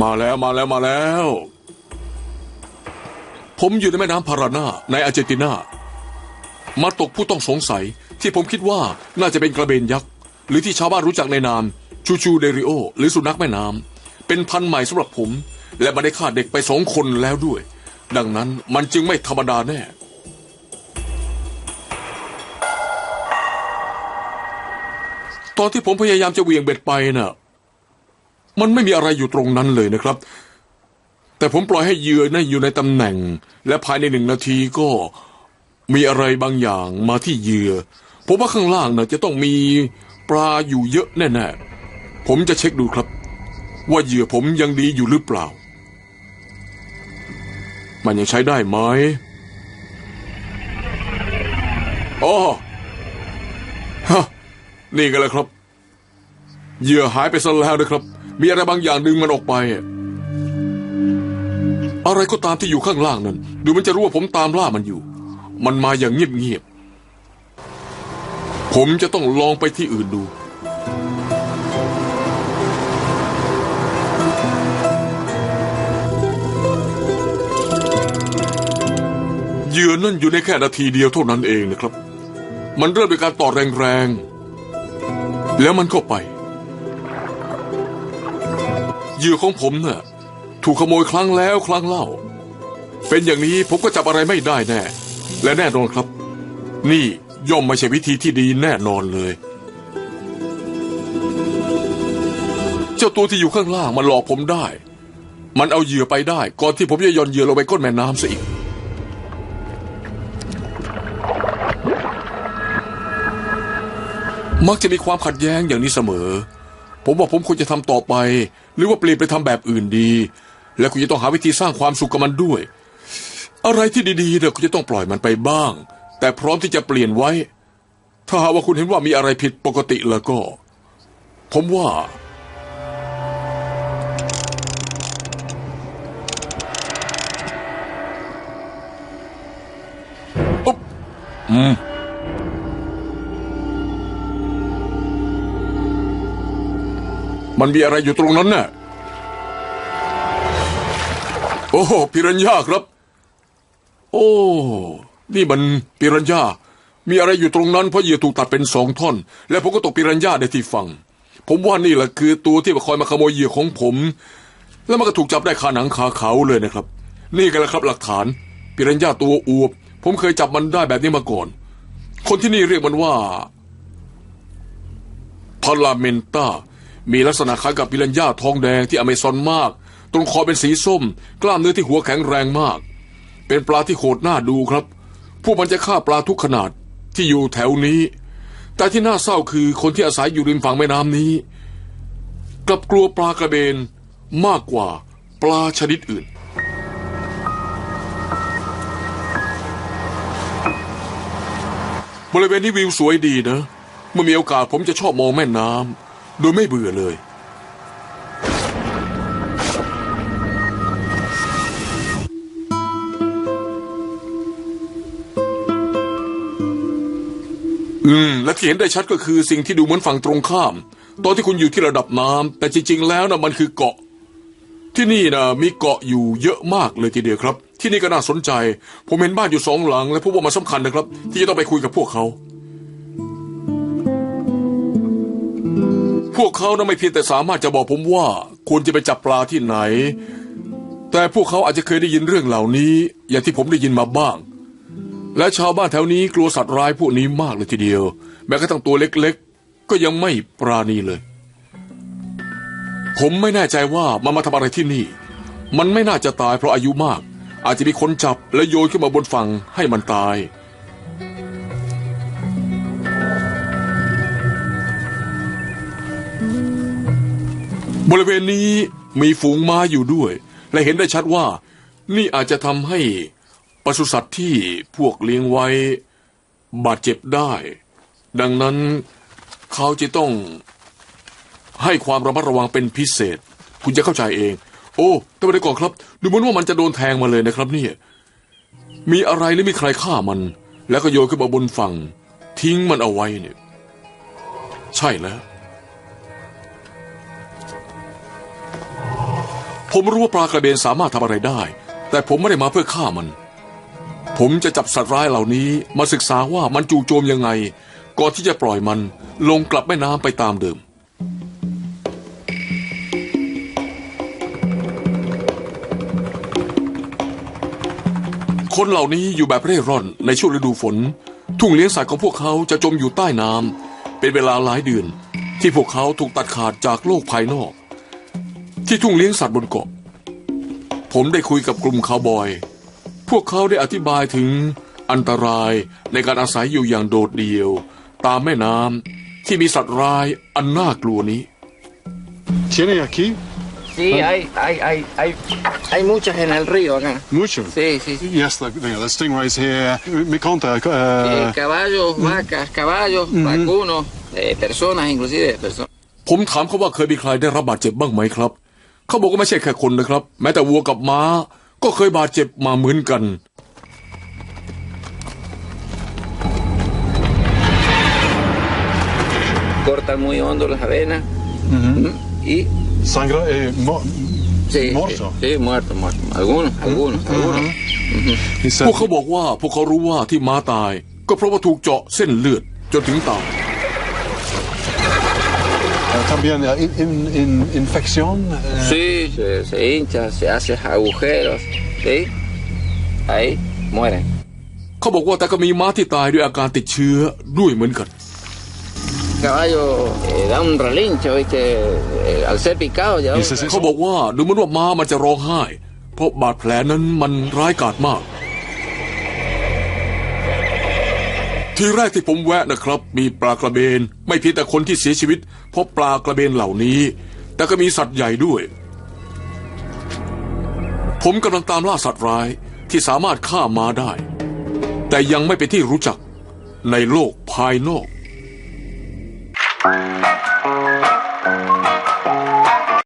มาแล้วมาแล้วมาแล้ว ผมอยู่ในแม่น้ำพารานาในอาร์เจนตินา มาตกผู้ต้องสงสัยที่ผมคิดว่าน่าจะเป็นกระเบนยักษ์ หรือที่ชาวบ้านรู้จักในนาม ชูชูเดริโอ หรือสุนัขแม่น้ำเป็นพันธุ์ใหม่สำหรับผม และมันได้ฆ่าเด็กไปสองคนแล้วด้วย ดังนั้นมันจึงไม่ธรรมดาแน่ตอนที่ผมพยายามจะเหวี่ยงเบ็ดไปน่ะ มันไม่มีอะไรอยู่ตรงนั้นเลยนะครับ แต่ผมปล่อยให้เหยื่อนั่นอยู่ในตำแหน่ง และภายในหนึ่งนาทีก็มีอะไรบางอย่างมาที่เหยื่อผมว่าข้างล่างน่ะจะต้องมีปลาอยู่เยอะแน่ๆ ผมจะเช็คดูครับ ว่าเหยื่อผมยังดีอยู่หรือเปล่า มันยังใช้ได้ไหมอ๋อฮะนี่กันแล้วครับ เหยื่อหายไปซะแล้วนะครับ มีอะไรบางอย่างดึงมันออกไปอะอะไรก็ตามที่อยู่ข้างล่างนั้น ดูมันจะรู้ว่าผมตามล่ามันอยู่ มันมาอย่างเงียบๆ ผมจะต้องลองไปที่อื่นดูเหยื่อนั่นอยู่ในแค่นาทีเดียวเท่านั้นเองนะครับ มันเริ่มด้วยการต่อแรงๆ แล้วมันก็ไป เหยื่อของผมน่ะถูกขโมยครั้งแล้วครั้งเล่า เป็นอย่างนี้ผมก็จับอะไรไม่ได้แน่ และแน่นอนครับ นี่ย่อมไม่ใช่วิธีที่ดีแน่นอนเลย เจ้าตัวที่อยู่ข้างล่างมันหลอกผมได้ มันเอาเหยื่อไปได้ ก่อนที่ผมจะโยนเหยื่อลงไปก้นแม่น้ำซะอีกมักจะมีความขัดแย้งอย่างนี้เสมอ ผมว่าผมควรจะทำต่อไป หรือว่าเปลี่ยนไปทำแบบอื่นดี และคุณจะต้องหาวิธีสร้างความสุขกับมันด้วย อะไรที่ดีๆเนี่ยคุณจะต้องปล่อยมันไปบ้าง แต่พร้อมที่จะเปลี่ยนไว้ ถ้าหากว่าคุณเห็นว่ามีอะไรผิดปกติแล้วก็ ผมว่าอุ๊บอืม มันมีอะไรอยู่ตรงนั้นน่ะ โอ้ปิรันย่าครับ โอ้ นี่มันปิรันย่ามีอะไรอยู่ตรงนั้นเพราะเหยื่อถูกตัดเป็นสองท่อน และผมก็ตกปิรันย่าได้ที่ฝั่งผมว่านี่แหละคือตัวที่มาคอยมาขโมยเหยื่อของผม แล้วมันก็ถูกจับได้คาหนังคาเขาเลยนะครับ นี่กันแหละครับหลักฐานปิรันย่าตัวอวบ ผมเคยจับมันได้แบบนี้มาก่อน คนที่นี่เรียกมันว่าพาราเมนตา มีลักษณะคล้ายกับปิรันย่าทองแดงที่อเมซอนมาก ตรงคอเป็นสีส้ม กล้ามเนื้อที่หัวแข็งแรงมาก เป็นปลาที่โหดหน้าดูครับพวกมันจะฆ่าปลาทุกขนาดที่อยู่แถวนี้ แต่ที่น่าเศร้าคือคนที่อาศัยอยู่ริมฝั่งแม่น้ำนี้ กลับกลัวปลากระเบนมากกว่าปลาชนิดอื่นบริเวณนี้วิวสวยดีนะ เมื่อมีโอกาสผมจะชอบมองแม่น้ำ โดยไม่เบื่อเลย อืม และที่เห็นได้ชัดก็คือสิ่งที่ดูเหมือนฝั่งตรงข้าม ตอนที่คุณอยู่ที่ระดับน้ำแต่จริง ๆ แล้วนะมันคือเกาะ ที่นี่นะมีเกาะอยู่เยอะมากเลยทีเดียวครับ ที่นี่ก็น่าสนใจ ผมเห็นบ้านอยู่สองหลัง และพบว่ามันสำคัญนะครับ ที่จะต้องไปคุยกับพวกเขา วกเขานะไม่เพียงแต่สามารถจะบอกผมว่าควรจะไปจับปลาที่ไหน แต่พวกเขาอาจจะเคยได้ยินเรื่องเหล่านี้ อย่างที่ผมได้ยินมาบ้าง และชาวบ้านแถวนี้กลัวสัตว์ร้ายพวกนี้มากเลยทีเดียว แม้กระทั่งตัวเล็กๆ ก็ยังไม่ปราณีเลย ผมไม่แน่ใจว่ามันมาทำอะไรที่นี่ มันไม่น่าจะตายเพราะอายุมาก อาจจะมีคนจับและโยนขึ้นมาบนฝั่งให้มันตาย บริเวณนี้มีฝูงม้าอยู่ด้วย และเห็นได้ชัดว่า นี่อาจจะทำให้ปศุสัตว์ที่พวกเลี้ยงไว้ บาดเจ็บได้ ดังนั้นเขาจะต้องให้ความระมัดระวังเป็นพิเศษ คุณจะเข้าใจเอง โอ้แต่ไม่ได้ก่อนครับ ดูเหมือนว่ามันจะโดนแทงมาเลยนะครับเนี่ยมีอะไรหรือมีใครฆ่ามัน แล้วก็โยนขึ้นมาบนฝั่ง ทิ้งมันเอาไว้เนี่ย ใช่แล้ว ผมรู้ว่าปลากระเบนสามารถทำอะไรได้ แต่ผมไม่ได้มาเพื่อฆ่ามัน ผมจะจับสัตว์ร้ายเหล่านี้มาศึกษาว่ามันจู่โจมยังไง ก่อนที่จะปล่อยมันลงกลับแม่น้ำไปตามเดิม คนเหล่านี้อยู่แบบเร่ร่อนในช่วงฤดูฝน ทุ่งเลี้ยงสัตว์ของพวกเขาจะจมอยู่ใต้น้ำเป็นเวลาหลายเดือนที่พวกเขาถูกตัดขาดจากโลกภายนอก ที่ทุ่งเลี้ยงสัตว์บนเกาะ ผมได้คุยกับกลุ่มคาวบอย พวกเขาได้อธิบายถึงอันตรายในการอาศัยอยู่อย่างโดดเดี่ยว ตามแม่น้ำที่มีสัตว์ร้ายอันน่ากลัวนี้ ¿Tiene aquí? Sí, hay, hay, hay, hay, hay muchas en el río acá. Mucho. Sí, sí, sí. Yes, the, you know, the stingrays here. Me conta. Eh, Uh, caballos, vacas, caballos, vacunos, eh, personas, inclusive personas. ผมถามเขาว่าเคยมีใครได้รับบาดเจ็บบ้างไหมครับ เขาบอกว่าไม่ใช่แค่คนนะครับ แม้แต่วัวกับม้า ก็เคยบาดเจ็บมาเหมือนกัน Cortan muy hondo las avenas ¿m? y sangra eh, mo- sí, morto. sí, sí, muerto, muerto. Algunos, algunos, algunos. He พ said, วกเขาบอกว่าพวกเขารู้ว่าที่ม้าตาย ก็เพราะว่าถูกเจาะเส้นเลือดจนถึงตาย uh, también uh, in, in, in infección. uh, Sí, se, se hincha, se hace agujeros, ¿sí? Ahí mueren. เขาบอกว่าแต่ก็มีม้าที่ตายด้วยอาการติดเชื้อด้วยเหมือนกัน Caballo eh, da un relincho, ¿viste? Eh, al ser picado ya. Y se- เขาบอกว่าดูเหมือนว่าม้ามันจะร้องไห้ เพราะบาดแผลนั้นมันร้ายกาจมาก ทีแรกที่ผมแวะนะครับ มีปลากระเบน ไม่เพียงแต่คนที่เสียชีวิตเพราะปลากระเบนเหล่านี้ แต่ก็มีสัตว์ใหญ่ด้วย ผมกำลังตามล่าสัตว์ร้ายที่สามารถฆ่ามาได้ แต่ยังไม่เป็นที่รู้จักในโลกภายนอก